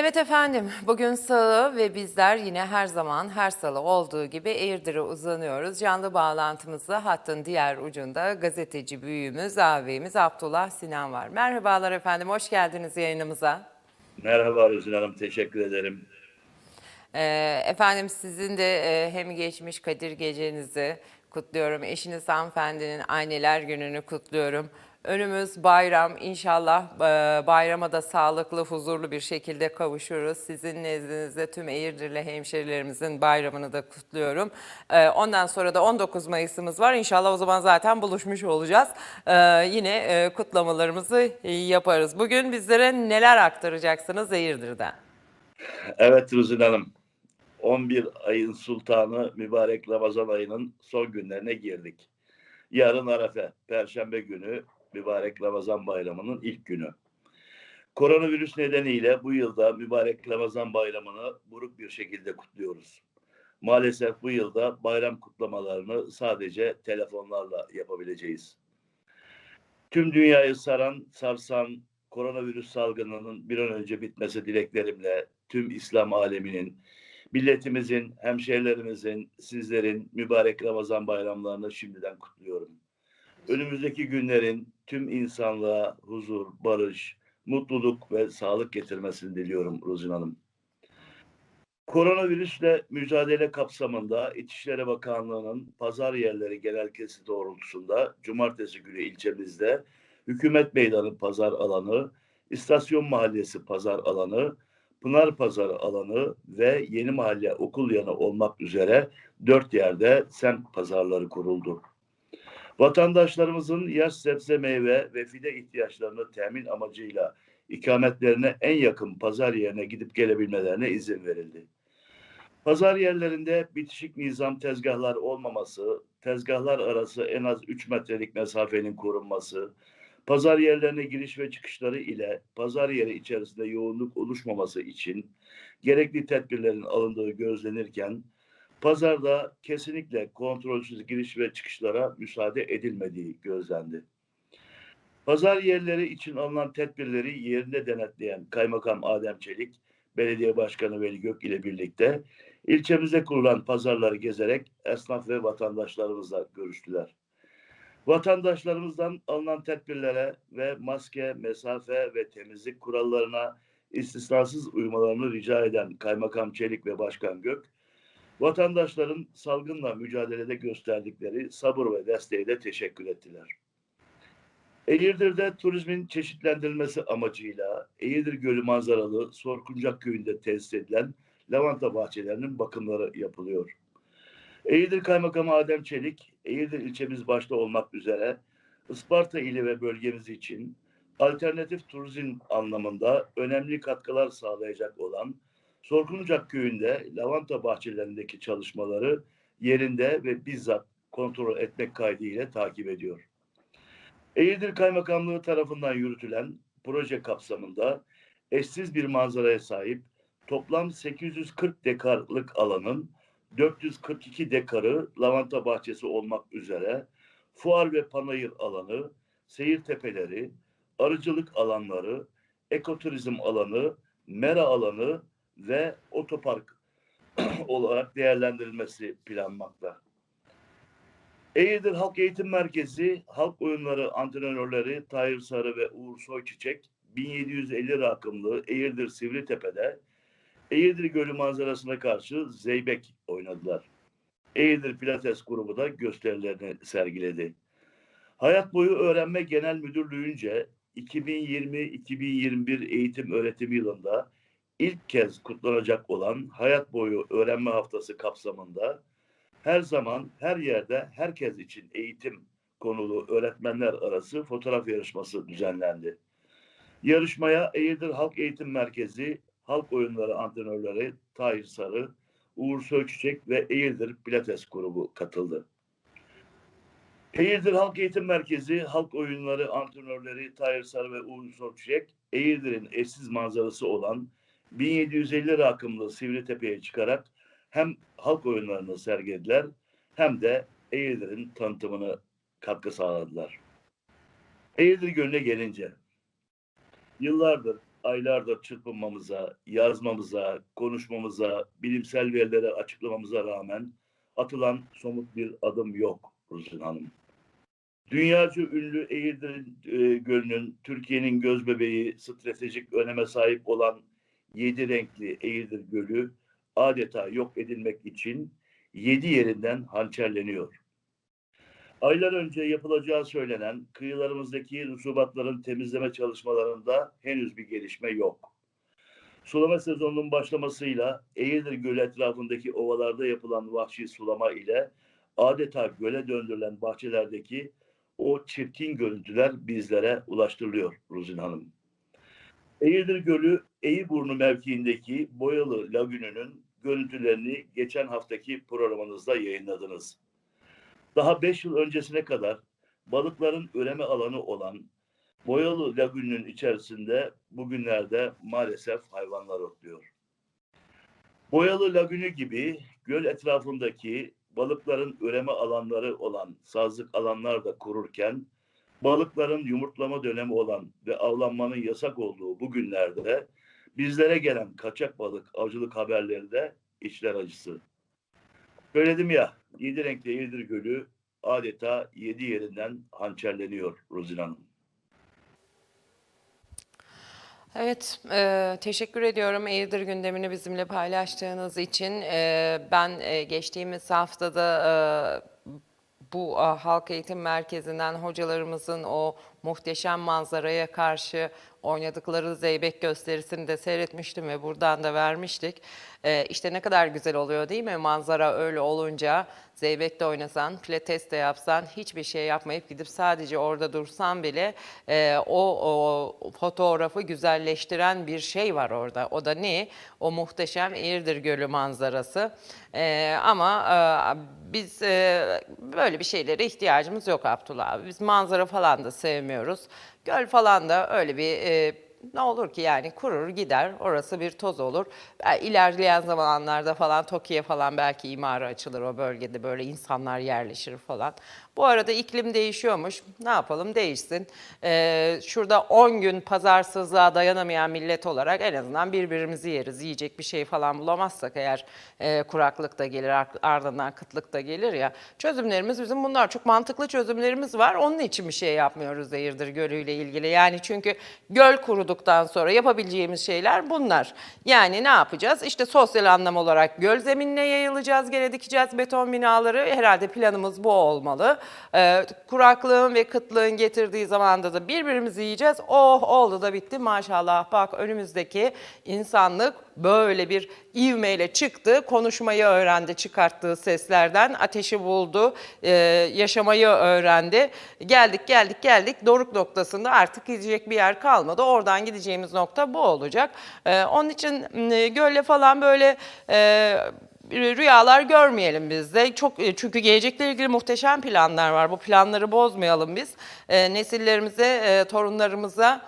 Evet efendim, bugün salı ve bizler yine her zaman her salı olduğu gibi Eğirdir'e uzanıyoruz. Canlı bağlantımızda hattın diğer ucunda gazeteci büyüğümüz, abimiz Abdullah Sinan var. Merhabalar efendim, hoş geldiniz yayınımıza. Merhaba Rüzün Hanım, teşekkür ederim. Ee, efendim sizin de e, hem geçmiş Kadir Gecenizi kutluyorum. Eşiniz hanımefendinin anneler gününü kutluyorum. Önümüz bayram. İnşallah e, bayrama da sağlıklı, huzurlu bir şekilde kavuşuruz. Sizin nezdinizde tüm Eğirdirli hemşerilerimizin bayramını da kutluyorum. E, ondan sonra da 19 Mayıs'ımız var. İnşallah o zaman zaten buluşmuş olacağız. E, yine kutlamalarımızı yaparız. Bugün bizlere neler aktaracaksınız Eğirdir'den? Evet Rüzün Hanım, 11 ayın sultanı mübarek Ramazan ayının son günlerine girdik. Yarın Arefe, Perşembe günü mübarek Ramazan bayramının ilk günü. Koronavirüs nedeniyle bu yılda mübarek Ramazan bayramını buruk bir şekilde kutluyoruz. Maalesef bu yılda bayram kutlamalarını sadece telefonlarla yapabileceğiz. Tüm dünyayı saran, sarsan koronavirüs salgınının bir an önce bitmesi dileklerimle tüm İslam aleminin, milletimizin, hemşehrilerimizin, sizlerin mübarek Ramazan bayramlarını şimdiden kutluyorum. Önümüzdeki günlerin tüm insanlığa huzur, barış, mutluluk ve sağlık getirmesini diliyorum Ruzin Hanım. Koronavirüsle mücadele kapsamında İçişleri Bakanlığı'nın pazar yerleri genelgesi doğrultusunda cumartesi günü ilçemizde Hükümet Meydanı pazar alanı, İstasyon Mahallesi pazar alanı, Pınar Pazarı alanı ve Yeni Mahalle okul yanı olmak üzere dört yerde semt pazarları kuruldu. Vatandaşlarımızın yaş sebze meyve ve fide ihtiyaçlarını temin amacıyla ikametlerine en yakın pazar yerine gidip gelebilmelerine izin verildi. Pazar yerlerinde bitişik nizam tezgahlar olmaması, tezgahlar arası en az 3 metrelik mesafenin korunması, pazar yerlerine giriş ve çıkışları ile pazar yeri içerisinde yoğunluk oluşmaması için gerekli tedbirlerin alındığı gözlenirken, pazarda kesinlikle kontrolsüz giriş ve çıkışlara müsaade edilmediği gözlendi. Pazar yerleri için alınan tedbirleri yerinde denetleyen Kaymakam Adem Çelik, Belediye Başkanı Veli Gök ile birlikte ilçemizde kurulan pazarları gezerek esnaf ve vatandaşlarımızla görüştüler. Vatandaşlarımızdan alınan tedbirlere ve maske, mesafe ve temizlik kurallarına istisnasız uymalarını rica eden Kaymakam Çelik ve Başkan Gök, vatandaşların salgınla mücadelede gösterdikleri sabır ve desteğe de teşekkür ettiler. Eğirdir'de turizmin çeşitlendirilmesi amacıyla Eğirdir Gölü manzaralı Sorkuncak Köyü'nde tesis edilen lavanta bahçelerinin bakımları yapılıyor. Eğirdir Kaymakamı Adem Çelik, Eğirdir ilçemiz başta olmak üzere Isparta ili ve bölgemiz için alternatif turizm anlamında önemli katkılar sağlayacak olan Sorkuncak Köyü'nde lavanta bahçelerindeki çalışmaları yerinde ve bizzat kontrol etmek kaydıyla takip ediyor. Eğirdir Kaymakamlığı tarafından yürütülen proje kapsamında eşsiz bir manzaraya sahip toplam 840 dekarlık alanın 442 dekarı lavanta bahçesi olmak üzere fuar ve panayır alanı, seyir tepeleri, arıcılık alanları, ekoturizm alanı, mera alanı ve otopark olarak değerlendirilmesi planlanmakta. Eğirdir Halk Eğitim Merkezi, Halk Oyunları antrenörleri Tahir Sarı ve Uğur Soyçiçek 1750 rakımlı Eğirdir Sivritepe'de Eğirdir Gölü manzarasına karşı Zeybek oynadılar. Eğirdir Pilates grubu da gösterilerini sergiledi. Hayat Boyu Öğrenme Genel Müdürlüğü'nce 2020-2021 eğitim öğretim yılında ilk kez kutlanacak olan Hayat Boyu Öğrenme Haftası kapsamında her zaman, her yerde, herkes için eğitim konulu öğretmenler arası fotoğraf yarışması düzenlendi. Yarışmaya Eğirdir Halk Eğitim Merkezi, Halk Oyunları antrenörleri Tahir Sarı, Uğur Söğüççek ve Eğirdir Pilates grubu katıldı. Eğirdir Halk Eğitim Merkezi, Halk Oyunları antrenörleri Tahir Sarı ve Uğur Söğüççek, Eğirdir'in eşsiz manzarası olan 1750 rakımlı Sivritepe'ye çıkarak hem halk oyunlarını sergilediler hem de Eğirdir'in tanıtımını katkı sağladılar. Eğirdir Gölü'ne gelince yıllardır aylardır çırpınmamıza, yazmamıza, konuşmamıza, bilimsel verileri açıklamamıza rağmen atılan somut bir adım yok Ruzin Hanım. Dünyaca ünlü Eğirdir e, Gölü'nün Türkiye'nin göz bebeği stratejik öneme sahip olan yedi renkli Eğirdir Gölü adeta yok edilmek için yedi yerinden hançerleniyor. Aylar önce yapılacağı söylenen kıyılarımızdaki rusubatların temizleme çalışmalarında henüz bir gelişme yok. Sulama sezonunun başlamasıyla Eğirdir Gölü etrafındaki ovalarda yapılan vahşi sulama ile adeta göle döndürülen bahçelerdeki o çirkin görüntüler bizlere ulaştırılıyor Ruzin Hanım. Eğirdir Gölü Eğiburnu mevkiindeki Boyalı Lagünü'nün görüntülerini geçen haftaki programınızda yayınladınız. Daha 5 yıl öncesine kadar balıkların üreme alanı olan Boyalı Lagünü'nün içerisinde bugünlerde maalesef hayvanlar otluyor. Boyalı Lagünü gibi göl etrafındaki balıkların üreme alanları olan sazlık alanlar da kururken balıkların yumurtlama dönemi olan ve avlanmanın yasak olduğu bu günlerde bizlere gelen kaçak balık avcılık haberleri de içler acısı. Söyledim ya, yedi renkli Eğirdir Gölü adeta yedi yerinden hançerleniyor Ruzin Hanım. Evet, e, teşekkür ediyorum Eğirdir gündemini bizimle paylaştığınız için. E, ben e, geçtiğimiz haftada e, bu halk eğitim merkezinden hocalarımızın o muhteşem manzaraya karşı oynadıkları zeybek gösterisini de seyretmiştim ve buradan da vermiştik. E, işte ne kadar güzel oluyor değil mi? Manzara öyle olunca zeybek de oynasan, pilates de yapsan, hiçbir şey yapmayıp gidip sadece orada dursan bile e, o, o fotoğrafı güzelleştiren bir şey var orada. O da ne? O muhteşem Eğirdir Gölü manzarası. E, ama e, biz e, böyle bir şeylere ihtiyacımız yok Abdullah abi. Biz manzara falan da sevmiyoruz. Göl falan da öyle bir e, ne olur ki yani kurur gider orası bir toz olur. Belki ilerleyen zamanlarda falan Tokyo'ya falan belki imara açılır o bölgede böyle insanlar yerleşir falan. Bu arada iklim değişiyormuş. Ne yapalım değişsin. Ee, şurada 10 gün pazarsızlığa dayanamayan millet olarak en azından birbirimizi yeriz. Yiyecek bir şey falan bulamazsak eğer e, kuraklık da gelir ar- ardından kıtlık da gelir ya. Çözümlerimiz bizim bunlar. Çok mantıklı çözümlerimiz var. Onun için bir şey yapmıyoruz Zehirdir Gölü ile ilgili. Yani çünkü göl kuruduktan sonra yapabileceğimiz şeyler bunlar. Yani ne yapacağız? İşte sosyal anlam olarak göl zeminine yayılacağız, gene dikeceğiz beton binaları. Herhalde planımız bu olmalı. Ee, kuraklığın ve kıtlığın getirdiği zamanda da birbirimizi yiyeceğiz. Oh oldu da bitti maşallah. Bak önümüzdeki insanlık böyle bir ivmeyle çıktı. Konuşmayı öğrendi çıkarttığı seslerden. Ateşi buldu. e, yaşamayı öğrendi. Geldik geldik geldik. Doruk noktasında artık gidecek bir yer kalmadı. Oradan gideceğimiz nokta bu olacak. Ee, onun için m, gölle falan böyle... e, rüyalar görmeyelim biz de. Çok e, çünkü gelecekle ilgili muhteşem planlar var. Bu planları bozmayalım biz. E, nesillerimize, e, torunlarımıza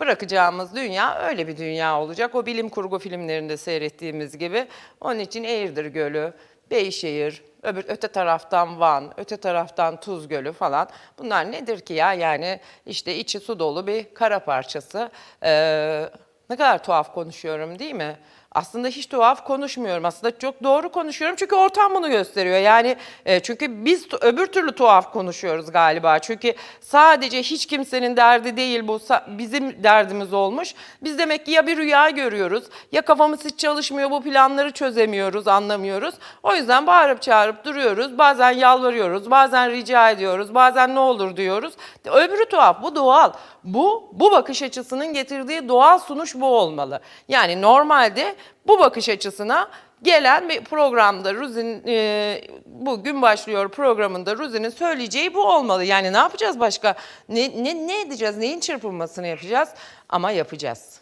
bırakacağımız dünya öyle bir dünya olacak. O bilim kurgu filmlerinde seyrettiğimiz gibi. Onun için Eğirdir Gölü, Beyşehir, öbür öte taraftan Van, öte taraftan Tuz Gölü falan. Bunlar nedir ki ya? Yani işte içi su dolu bir kara parçası. Ee, ne kadar tuhaf konuşuyorum değil mi? Aslında hiç tuhaf konuşmuyorum. Aslında çok doğru konuşuyorum çünkü ortam bunu gösteriyor. Yani e, çünkü biz öbür türlü tuhaf konuşuyoruz galiba. Çünkü sadece hiç kimsenin derdi değil bu bizim derdimiz olmuş. Biz demek ki ya bir rüya görüyoruz ya kafamız hiç çalışmıyor bu planları çözemiyoruz, anlamıyoruz. O yüzden bağırıp çağırıp duruyoruz. Bazen yalvarıyoruz, bazen rica ediyoruz, bazen ne olur diyoruz. Öbürü tuhaf, bu doğal. Bu, bu bakış açısının getirdiği doğal sunuş bu olmalı. Yani normalde bu bakış açısına gelen bir programda Ruzi'nin e, bugün başlıyor programında Ruzi'nin söyleyeceği bu olmalı. Yani ne yapacağız başka? Ne, ne, ne edeceğiz? Neyin çırpınmasını yapacağız? Ama yapacağız.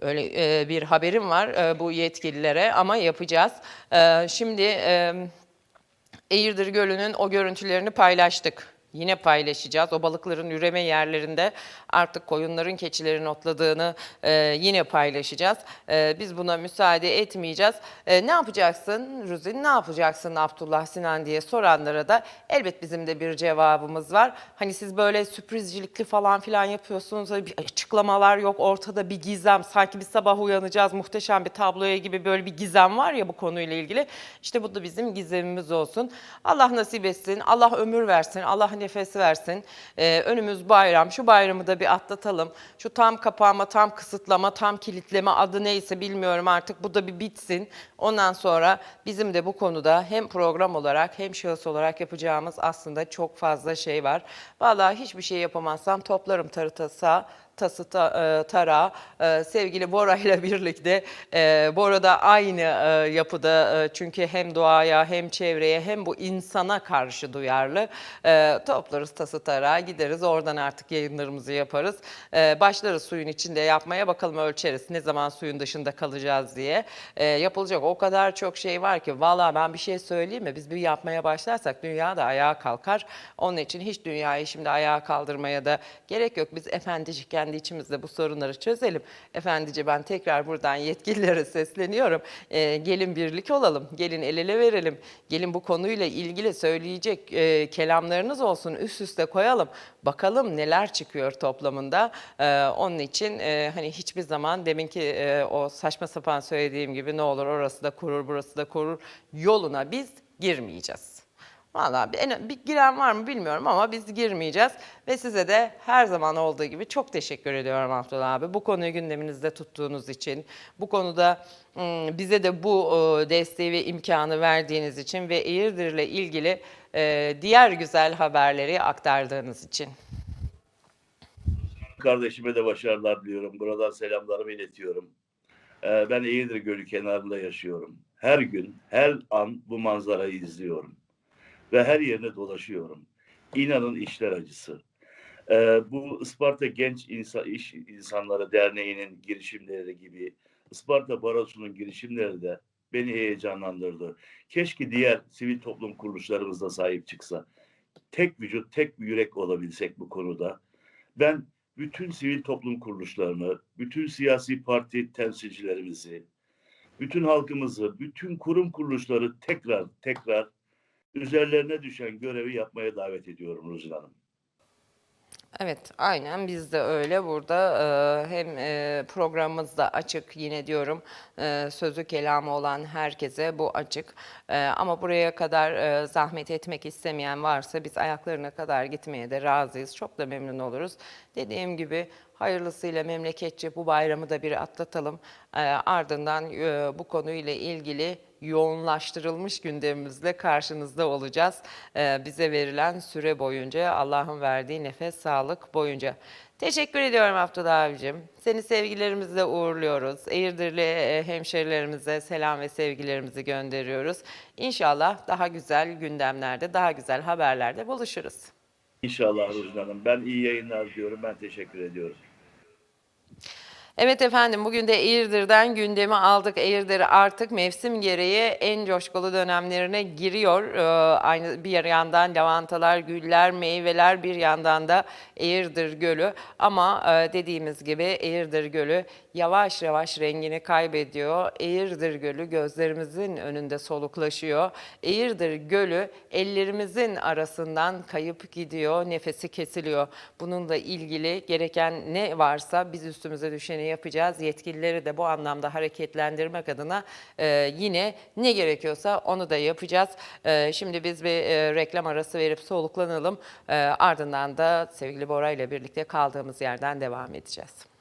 Öyle e, bir haberim var e, bu yetkililere ama yapacağız. E, şimdi e, Eğirdir Gölü'nün o görüntülerini paylaştık. Yine paylaşacağız. O balıkların üreme yerlerinde artık koyunların, keçilerin otladığını e, yine paylaşacağız. E, biz buna müsaade etmeyeceğiz. E, ne yapacaksın Ruzin, ne yapacaksın Abdullah Sinan diye soranlara da elbet bizim de bir cevabımız var. Hani siz böyle sürprizcilikli falan filan yapıyorsunuz. Hani bir açıklamalar yok, ortada bir gizem. Sanki bir sabah uyanacağız, muhteşem bir tabloya gibi böyle bir gizem var ya bu konuyla ilgili. İşte bu da bizim gizemimiz olsun. Allah nasip etsin, Allah ömür versin, Allah nefes versin. Ee, önümüz bayram, şu bayramı da bir atlatalım. Şu tam kapanma, tam kısıtlama, tam kilitleme adı neyse bilmiyorum artık bu da bir bitsin. Ondan sonra bizim de bu konuda hem program olarak hem şahıs olarak yapacağımız aslında çok fazla şey var. Vallahi hiçbir şey yapamazsam toplarım tarı tasa, tası ta, e, tarağı. E, sevgili Bora ile birlikte e, Bora da aynı e, yapıda e, çünkü hem doğaya hem çevreye hem bu insana karşı duyarlı. E, toplarız tası tarağı gideriz oradan artık yayınlarımızı yaparız. E, başlarız suyun içinde yapmaya bakalım ölçeriz ne zaman suyun dışında kalacağız diye. E, yapılacak o kadar çok şey var ki valla ben bir şey söyleyeyim mi biz bir yapmaya başlarsak dünya da ayağa kalkar. Onun için hiç dünyayı şimdi ayağa kaldırmaya da gerek yok. Biz efendicik kendi içimizde bu sorunları çözelim. Efendice ben tekrar buradan yetkililere sesleniyorum. Ee, gelin birlik olalım, gelin el ele verelim. Gelin bu konuyla ilgili söyleyecek e, kelamlarınız olsun üst üste koyalım. Bakalım neler çıkıyor toplamında. Ee, onun için e, hani hiçbir zaman deminki e, o saçma sapan söylediğim gibi ne olur orası da kurur burası da kurur yoluna biz girmeyeceğiz. Vallahi bir, bir giren var mı bilmiyorum ama biz girmeyeceğiz. Ve size de her zaman olduğu gibi çok teşekkür ediyorum Abdullah abi. Bu konuyu gündeminizde tuttuğunuz için, bu konuda ım, bize de bu e, desteği ve imkanı verdiğiniz için ve Eğirdir ile ilgili e, diğer güzel haberleri aktardığınız için. Kardeşime de başarılar diliyorum. Buradan selamlarımı iletiyorum. Ee, ben Eğirdir Gölü kenarında yaşıyorum. Her gün, her an bu manzarayı izliyorum. Ve her yerine dolaşıyorum. İnanın işler acısı. Ee, bu Isparta Genç İnsan, İş İnsanları Derneği'nin girişimleri gibi Isparta Barosu'nun girişimleri de beni heyecanlandırdı. Keşke diğer sivil toplum kuruluşlarımız da sahip çıksa. Tek vücut, tek bir yürek olabilsek bu konuda. Ben bütün sivil toplum kuruluşlarını, bütün siyasi parti temsilcilerimizi, bütün halkımızı, bütün kurum kuruluşları tekrar tekrar üzerlerine düşen görevi yapmaya davet ediyorum Ruzin Hanım. Evet, aynen biz de öyle burada e, hem e, programımızda açık yine diyorum e, sözü kelamı olan herkese bu açık E, ama buraya kadar e, zahmet etmek istemeyen varsa biz ayaklarına kadar gitmeye de razıyız. Çok da memnun oluruz. Dediğim gibi hayırlısıyla memleketçe bu bayramı da bir atlatalım. E, ardından e, bu konuyla ilgili yoğunlaştırılmış gündemimizle karşınızda olacağız. Ee, bize verilen süre boyunca, Allah'ın verdiği nefes, sağlık boyunca. Teşekkür ediyorum Abdullah abicim. Seni sevgilerimizle uğurluyoruz. Eğirdirli e, hemşerilerimize selam ve sevgilerimizi gönderiyoruz. İnşallah daha güzel gündemlerde, daha güzel haberlerde buluşuruz. İnşallah Ruzin Hanım. Ben iyi yayınlar diyorum. Ben teşekkür ediyorum. Evet efendim bugün de Eğirdir'den gündemi aldık. Eğirdir artık mevsim gereği en coşkulu dönemlerine giriyor. Ee, aynı bir yandan lavantalar, güller, meyveler bir yandan da Eğirdir Gölü. Ama e, dediğimiz gibi Eğirdir Gölü yavaş yavaş rengini kaybediyor. Eğirdir Gölü gözlerimizin önünde soluklaşıyor. Eğirdir Gölü ellerimizin arasından kayıp gidiyor, nefesi kesiliyor. Bununla ilgili gereken ne varsa biz üstümüze düşeni yapacağız. Yetkilileri de bu anlamda hareketlendirmek adına e, yine ne gerekiyorsa onu da yapacağız. E, şimdi biz bir e, reklam arası verip soluklanalım. E, ardından da sevgili Bora ile birlikte kaldığımız yerden devam edeceğiz.